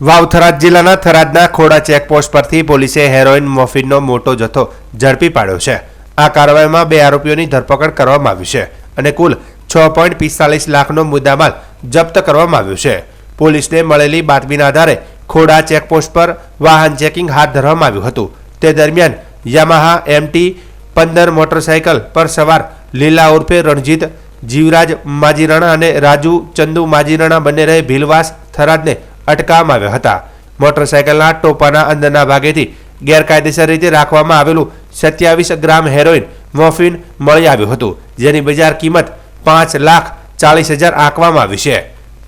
વાવ થરાદ જિલ્લાના થરાદના ખોડા ચેકપોસ્ટ પરથી પોલીસે હેરોઇન મોફિનનો મોટો જથ્થો ઝડપી પાડ્યો છે. આ કાર્યવાહીમાં બે આરોપીઓની ધરપકડ કરવામાં આવી છે અને કુલ છ પોઈન્ટ પિસ્તાલીસ લાખનો મુદ્દામાલ જપ્ત કરવામાં આવ્યો છે. પોલીસને મળેલી બાતમીના આધારે ખોડા ચેકપોસ્ટ પર વાહન ચેકિંગ હાથ ધરવામાં આવ્યું હતું. તે દરમિયાન યામાહા એમટી પંદર મોટરસાયકલ પર સવાર લીલા ઉર્ફે રણજીત, જીવરાજ માજીરાણા અને રાજુ ચંદુ માજીરાણા બંને રહે ભીલવાસ થરાદને અટકાવવામાં આવ્યા હતા. મોટરસાયકલના ટોપાના અંદરના ભાગેથી ગેરકાયદેસર રીતે રાખવામાં આવેલું સત્યાવીસ ગ્રામ હેરોઇન મોફિન મળી આવ્યું હતું, જેની બજાર કિંમત પાંચ લાખ ચાલીસ હજાર આંકવામાં આવી છે.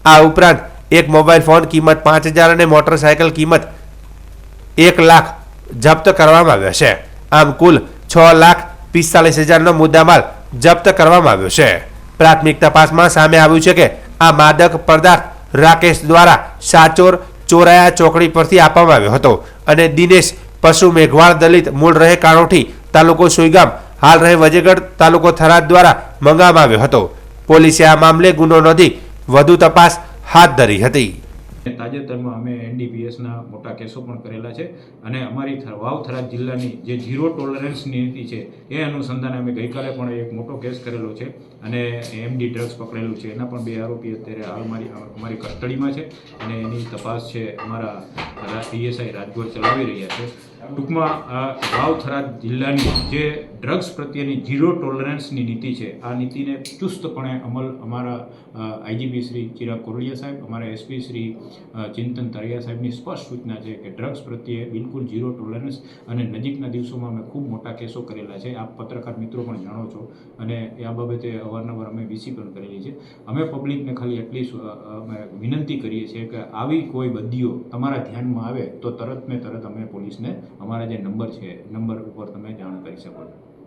આ ઉપરાંત એક મોબાઈલ ફોન કિંમત પાંચ હજાર અને મોટરસાયકલ કિંમત એક લાખ જપ્ત કરવામાં આવ્યો છે. આમ કુલ છ લાખ પિસ્તાલીસ હજારનો મુદ્દામાલ જપ્ત કરવામાં આવ્યો છે. પ્રાથમિક તપાસમાં સામે આવ્યું છે કે આ માદક પદાર્થ રાકેશ દ્વારા સાચોર ચોરાયા ચોકડી પરથી આપવામાં આવ્યો હતો અને દિનેશ, પશુ મેઘવાળ દલિત, મૂળ રહે કાણોઠી તાલુકો સુઈગામ, હાલ રહે વજેગઢ તાલુકો થરાદ દ્વારા મંગાવવામાં આવ્યો હતો. પોલીસે આ મામલે ગુનો નોંધી વધુ તપાસ હાથ ધરી હતી. તાજેતરમાં અમે એનડીપીએસના મોટા કેસો પણ કરેલા છે અને અમારી વાવથરા જિલ્લાની જે ઝીરો ટોલરન્સની નીતિ છે એ અનુસંધાને અમે ગઈકાલે પણ એક મોટો કેસ કરેલો છે અને એમડી ડ્રગ્સ પકડેલું છે. એના પણ બે આરોપી અત્યારે હાલ મારી અમારી કસ્ટડીમાં છે અને એની તપાસ છે અમારા પીએસઆઈ રાજગોર ચલાવી રહ્યા છે. ટૂંકમાં આ વાવ થરાદ જિલ્લાની જે ડ્રગ્સ પ્રત્યેની ઝીરો ટોલરન્સની નીતિ છે, આ નીતિને ચુસ્તપણે અમલ અમારા આઈજીપી શ્રી ચિરાગ કોરડિયા સાહેબ, અમારા એસપી શ્રી ચિંતન તરિયા સાહેબની સ્પષ્ટ સૂચના છે કે ડ્રગ્સ પ્રત્યે બિલકુલ ઝીરો ટોલરન્સ અને નજીકના દિવસોમાં અમે ખૂબ મોટા કેસો કરેલા છે. આપ પત્રકાર મિત્રો પણ જાણો છો અને આ બાબતે અવારનવાર અમે વીસી પણ કરેલી છે. અમે પબ્લિકને ખાલી એટલી અમે વિનંતી કરીએ છીએ કે આવી કોઈ બદીઓ તમારા ધ્યાનમાં આવે તો તરત ને તરત અમે પોલીસને અમારા જે નંબર છે, નંબર ઉપર તમે જાણ કરી શકો છો.